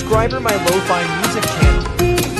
subscriber my lo-fi music channel.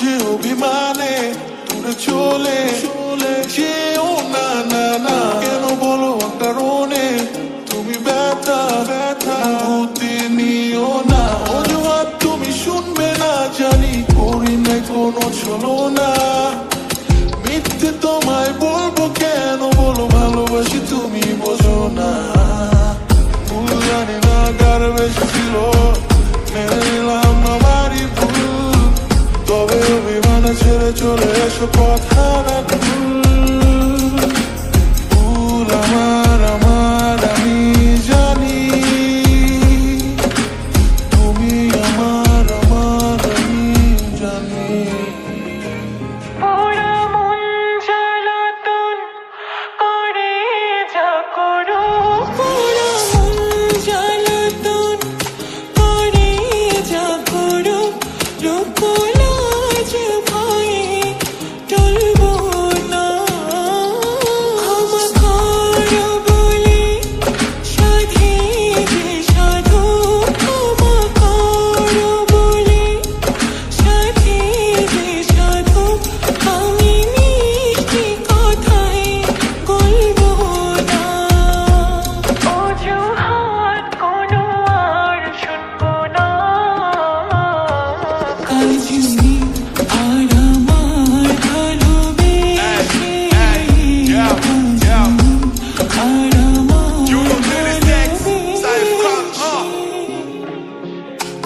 বুঝে অভিমানে দূরে চলে চলে যেও না না না। কেন বলো কারণে তুমি ব্যথা ব্যথা নিও না। অজুহাত তুমি শুনবে না, জানি করি না কোনো চলো না। মিথ্যে তোমায় বলব কেন বলো, ভালোবাসি তুমি বোঝো না। ভুল জানি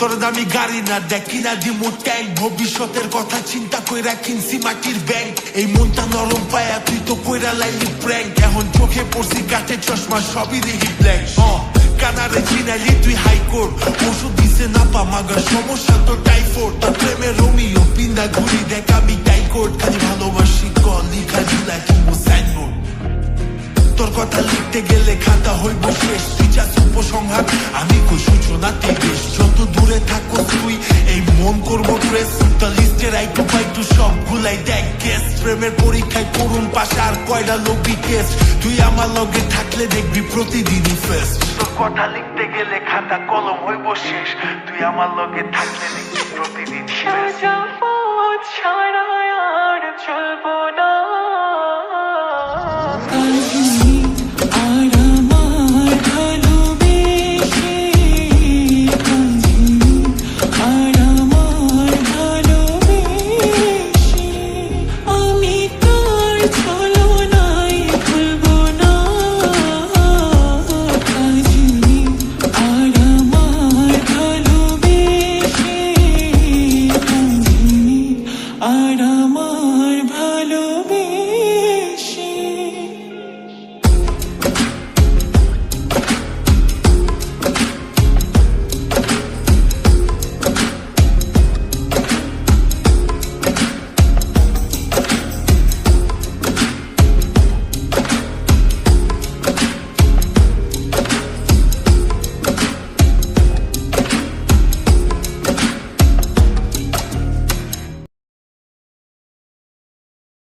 তোর দামি গাড়ি না, দেখি না, দিমু ট্যাঙ্ক ভবিষ্যতের কথা চিন্তা কইরা কিনছি মাটির ব্যাংক এই মনটা নরম পায়া, তুই তো কইরা লাইলি প্র্যাঙ্ক এখন চোখে পড়ছি কাঠের চশমা, সবই দেখি ব্ল্যাঙ্ক কানারে চিনাইলি তুই হাইকোর্ট ওষুধ দিছে না পা মাগার সমস্যা তো টাইফয়েড তোর প্রেমে রোমিও, পিন্দা ঘুরি, দেখ আমি টাইকোর্ড খালি ভালোবাসি কল লিখা দিলা কিংবো সাইনবোর্ড তোর কথা লিখতে গেলে খাতা হইব শেষ। জাস্ট উপসংহার আমি কই সূচনাতে বেশ। যত দূরে থাকো তুই এই মন করব ড্রেস দ্য লিস্টে রাইটু পাইটু সবগুলাই দেখ। গেস প্রেমের পরীক্ষায় করুন পাশে আর কয়টা লোকই কেস তুই আমার লগে থাকলে দেখবি প্রতিদিনই ফেস কথা লিখতে গেলে খাতা কলম হইব শেষ। তুই আমার লগে থাকলে দেখবি প্রতিদিন ছাড়া আর চলবো না।